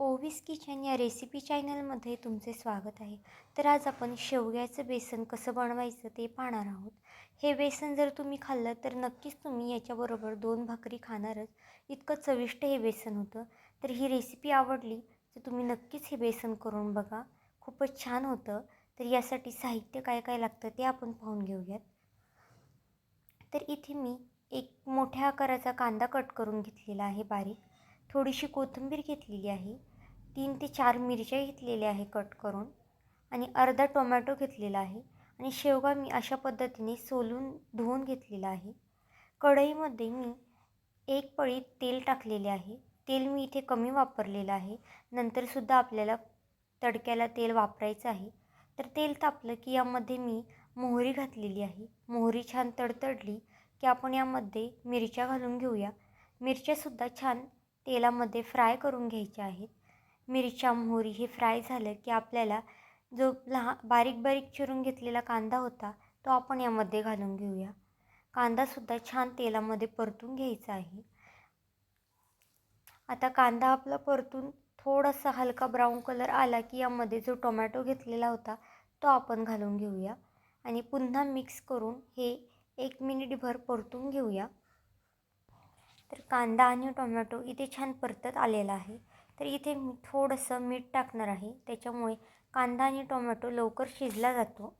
ओवीस kitchen या recipe चॅनलमध्ये तुमचे स्वागत आहे. तर आज आपण शेवग्याचं बेसन कसं बनवायचं ते पाहणार आहोत. हे बेसन जर तुम्ही खाल्लं तर नक्कीच तुम्ही याच्याबरोबर दोन भाकरी खाणारच. इतकं चविष्ट हे बेसन होतं. तर ही रेसिपी आवडली तर तुम्ही नक्कीच हे बेसन करून बघा. खूपच छान होतं. तर यासाठी साहित्य काय काय लागतं ते आपण पाहून घेऊयात. तर इथे मी एक मोठ्या आकाराचा कांदा कट करून घेतलेला आहे बारीक. थोडीशी कोथिंबीर घेतलेली आहे. तीन ते चार मिरच्या घेतलेल्या आहे कट करून. आणि अर्धा टोमॅटो घेतलेला आहे. आणि शेवगा मी अशा पद्धतीने सोलून धुवून घेतलेला आहे. कढईमध्ये मी एक पळी तेल टाकलेले आहे. तेल मी इथे कमी वापरलेलं आहे. नंतरसुद्धा आपल्याला तडक्याला तेल वापरायचं आहे. तर तेल तापलं की यामध्ये मी मोहरी घातलेली आहे. मोहरी छान तडतडली की आपण यामध्ये मिरच्या घालून घेऊया. मिरच्यासुद्धा छान तेलामध्ये फ्राय करून घ्यायचे आहेत. मिरच्या मोहरी हे फ्राय झालं की आपल्याला जो लहान बारीक बारीक चिरून घेतलेला कांदा होता तो आपण यामध्ये घालून घेऊया. कांदासुद्धा छान तेलामध्ये परतून घ्यायचा आहे. आता कांदा आपला परतून थोडासा हलका ब्राऊन कलर आला की यामध्ये जो टोमॅटो घेतलेला होता तो आपण घालून घेऊया. आणि पुन्हा मिक्स करून हे एक मिनिटभर परतून घेऊया. तर कांदा आणि टोमॅटो इथे छान परतत आलेला आहे. तर इथे मी थोडंसं मीठ टाकणार आहे. त्याच्यामुळे कांदा आणि टोमॅटो लवकर शिजला जातो.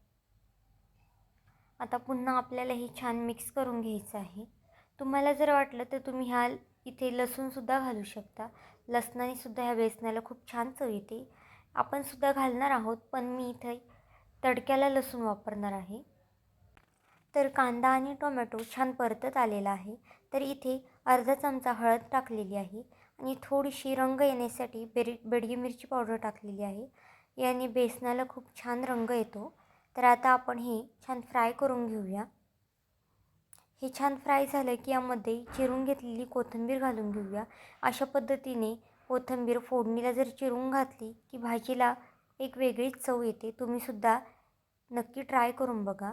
आता पुन्हा आपल्याला हे छान मिक्स करून घ्यायचं आहे. तुम्हाला जर वाटलं तर तुम्ही ह्या इथे लसूणसुद्धा घालू शकता. लसणानेसुद्धा ह्या बेसनाला खूप छान चव येते. आपणसुद्धा घालणार आहोत पण मी इथे तडक्याला लसूण वापरणार आहे. तर कांदा आणि टोमॅटो छान परतत आलेला आहे. तर इथे अर्धा चमचा हळद टाकलेली आहे आणि थोडीशी रंग येण्यासाठी बेरी बेडगी मिरची पावडर टाकलेली आहे. याने बेसनाला खूप छान रंग येतो. तर आता आपण हे छान फ्राय करून घेऊया. हे छान फ्राय झालं की यामध्ये चिरून घेतलेली कोथिंबीर घालून घेऊया. अशा पद्धतीने कोथिंबीर फोडणीला जर चिरून घातली की भाजीला एक वेगळीच चव येते. तुम्हीसुद्धा नक्की ट्राय करून बघा.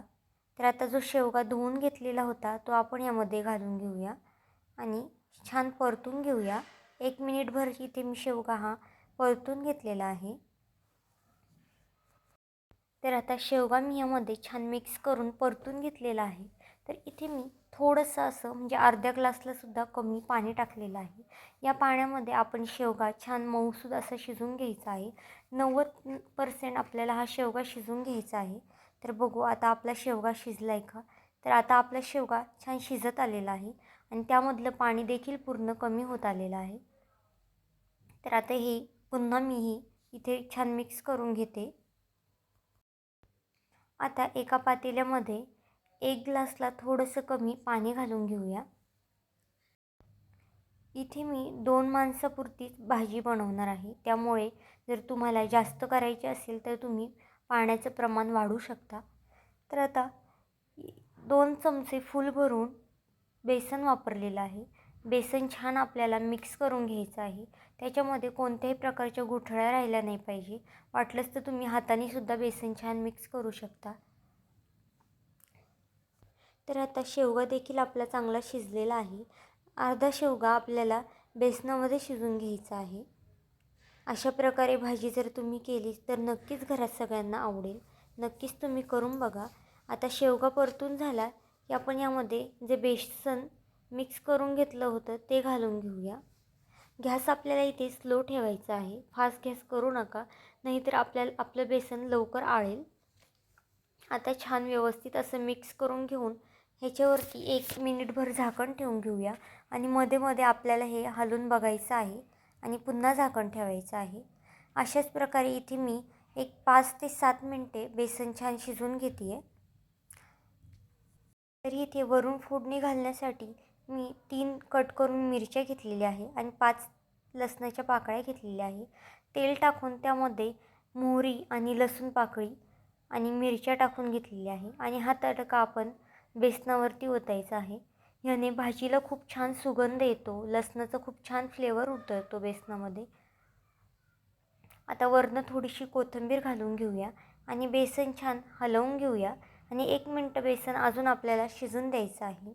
तर आता जो शेवगा धुवून घेतलेला होता तो आपण यामध्ये घालून घेऊया आणि छान परतून घेऊया. एक मिनिटभर इथे मी शेवगा हा परतून घेतलेला आहे. तर आता शेवगा मी यामध्ये छान मिक्स करून परतून घेतलेला आहे. तर इथे मी थोडंसं असं म्हणजे अर्ध्या ग्लासलासुद्धा कमी पाणी टाकलेलं आहे. या पाण्यामध्ये आपण शेवगा छान मऊसूद असं शिजून घ्यायचा आहे. नव्वद पर्सेंट आपल्याला हा शेवगा शिजून घ्यायचा आहे. तर बघू आता आपला शेवगा शिजला आहे का? तर आता आपला शेवगा छान शिजत आलेला आहे आणि त्यामधलं पाणी देखील पूर्ण कमी होत आलेलं आहे. तर आता हे पुन्हा मीही इथे छान मिक्स करून घेते. आता एका पातेल्यामध्ये एक ग्लासला थोडंसं कमी पाणी घालून घेऊया. इथे मी दोन माणसापुरतीच भाजी बनवणार आहे. त्यामुळे जर तुम्हाला जास्त करायची असेल तर तुम्ही पाण्याचं प्रमाण वाढवू शकता. तर आता दोन चमचे फूल भरून बेसन वापरलेलं आहे. बेसन छान आपल्याला मिक्स करून घ्यायचं आहे. त्याच्यामध्ये कोणत्याही प्रकारच्या गुठळ्या राहिल्या नाही पाहिजे. वाटलंच तर तुम्ही हातानेसुद्धा बेसन छान मिक्स करू शकता. तर आता शेवगा देखील आपला चांगला शिजलेला आहे. अर्धा शेवगा आपल्याला बेसनामध्ये शिजून घ्यायचा आहे. अशा प्रकारे भाजी जर तुम्ही केली तर नक्कीच घरात सगळ्यांना आवडेल. नक्कीच तुम्ही करून बघा. आता शेवगा परतून झाला की आपण यामध्ये जे बेसन मिक्स करून घेतलं होतं ते घालून घेऊया. गॅस आपल्याला इथे स्लो ठेवायचा आहे. फास्ट गॅस करू नका. नाहीतर आपल्याला आपलं बेसन लवकर आळेल. आता छान व्यवस्थित असं मिक्स करून घेऊन ह्याच्यावरती एक मिनिटभर झाकण ठेवून घेऊया. आणि मध्ये मध्ये आपल्याला हे हलून बघायचं आहे. आणि पुन्हा झाकण ठेवायचं आहे. अशाच प्रकारे इथे मी एक पाच ते सात मिनटे बेसन छान शिजवून घेते आहे तरी इथे वरून फोडणी घालण्यासाठी मी तीन कट करून मिरच्या घेतलेल्या आहे आणि पाच लसणाच्या पाकळ्या घेतलेल्या आहे. तेल टाकून त्यामध्ये मोहरी आणि लसूण पाकळी आणि मिरच्या टाकून घेतलेल्या आहे. आणि हा तडका आपण बेसनावरती ओतायचा आहे. ह्याने भाजीला खूप छान सुगंध येतो. लसणाचा खूप छान फ्लेवर उतरतो बेसनामध्ये. आता वरनं थोडीशी कोथिंबीर घालून घेऊया आणि बेसन छान हलवून घेऊया आणि एक मिनटं बेसन अजून आपल्याला शिजून द्यायचं आहे.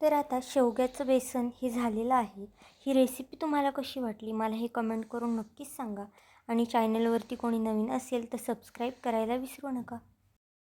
तर आता शेवग्याचं बेसन हे झालेलं आहे. ही रेसिपी तुम्हाला कशी वाटली मला हे कमेंट करून नक्कीच सांगा. आणि चॅनलवरती कोणी नवीन असेल तर सबस्क्राईब करायला विसरू नका.